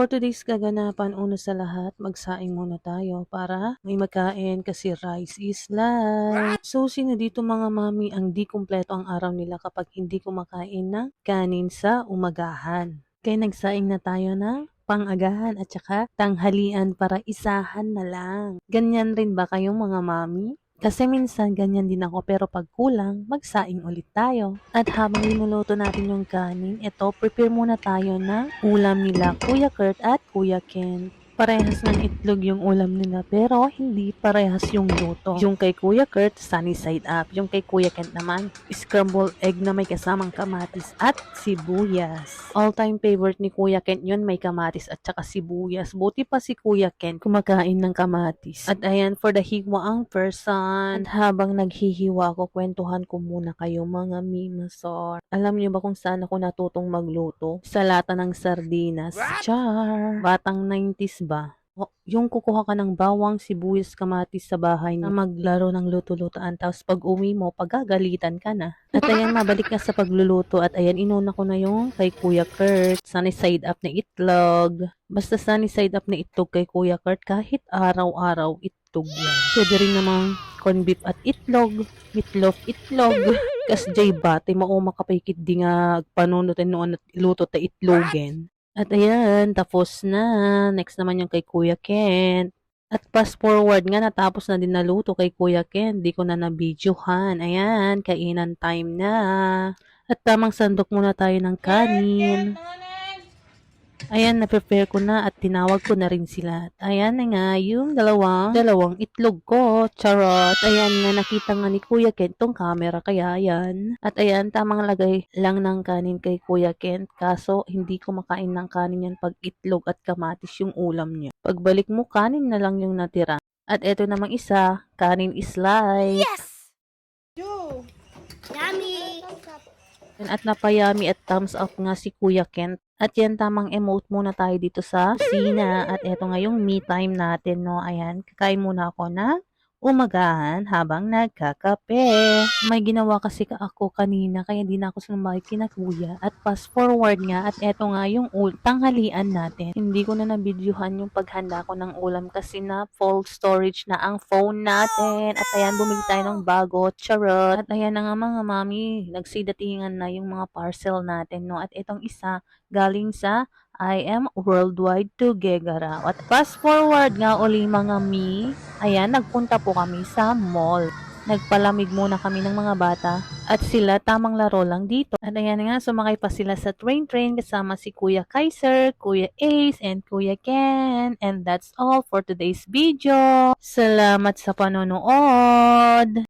for today's kaganapan, una sa lahat, magsaing muna tayo para may magkain kasi rice is life. So, sino dito mga mami ang di kumpleto ang araw nila kapag hindi kumakain ng kanin sa umagahan? Kaya nagsaing na tayo ng pang-agahan at saka tanghalian para isahan na lang. Ganyan rin ba kayong mga mami? Kasi minsan ganyan din ako pero pag kulang, magsaing ulit tayo. At habang linuluto natin yung kanin, ito prepare muna tayo ng ulam nila Kuya Kurt at Kuya Ken. Parehas ng itlog yung ulam nila pero hindi parehas yung luto. Yung kay Kuya Kurt, sunny side up. Yung kay Kuya Kent naman, scrambled egg na may kasamang kamatis at sibuyas. All-time favorite ni Kuya Kent yun, may kamatis at saka sibuyas. Buti pa si Kuya Kent kumakain ng kamatis. At ayan, for the higwaang person, at habang naghihiwa ako, kwentuhan ko muna kayo mga mimasor. Alam niyo ba kung saan ako natutong magluto? Sa lata ng sardinas. Char! Batang 90s ba? O, yung kukuha ka ng bawang, sibuyas, kamatis sa bahay na maglaro ng luto-lutaan tapos pag uwi mo, pagagalitan ka na. At ayan, mabalik na sa pagluluto at ayan, inuna ko na yung kay Kuya Kurt, sunny side up na itlog. Basta sunny side up na itlog kay Kuya Kurt, kahit araw-araw itlog yan. Pwede rin namang corn beef at itlog, meatloaf itlog. Kas jay bate, mao makapaikit di nga panunutin noon at iluto ta itlogen. At ayan, tapos na. Next naman yung kay Kuya Kent. At fast forward nga, natapos na din naluto kay Kuya Kent. Di ko na nabidyohan. Ayan, kainan time na. At tamang sandok muna tayo ng kanin. Ayan, na-prepare ko na at tinawag ko na rin sila. Ayan na nga, yung dalawang, dalawang itlog ko. Charot. Ayan nga, nakita nga ni Kuya Kent tong camera, kaya ayan. At ayan, tamang lagay lang ng kanin kay Kuya Kent. Kaso, hindi ko makain ng kanin yan pag itlog at kamatis yung ulam niya. Pagbalik mo, kanin na lang yung natira. At eto namang isa, kanin is life. Yes! Yo! Yummy! At napayami at thumbs up nga si Kuya Kent. At yan tamang emote muna tayo dito sa kusina. At eto nga yung me time natin, no. Ayan, kakain muna ako na umagahan habang nagkakape. May ginawa kasi ka ako kanina kaya hindi na ako sumabay kina kuya. At fast forward nga at eto nga yung tanghalian natin. Hindi ko na nabidyuhan yung paghanda ko ng ulam kasi na full storage na ang phone natin. At ayan, bumili tayo ng bago, charot. At ayan na nga mga mami, nagsidatingan na yung mga parcel natin, no. At itong isa, galing sa I am worldwide to Gegara. At fast forward nga uli mga mi, ayan, nagpunta po kami sa mall. Nagpalamig muna kami ng mga bata at sila tamang laro lang dito. At ayan nga, sumakay pa sila sa train-train kasama si Kuya Kaiser, Kuya Ace, and Kuya Ken. And that's all for today's video. Salamat sa panonood!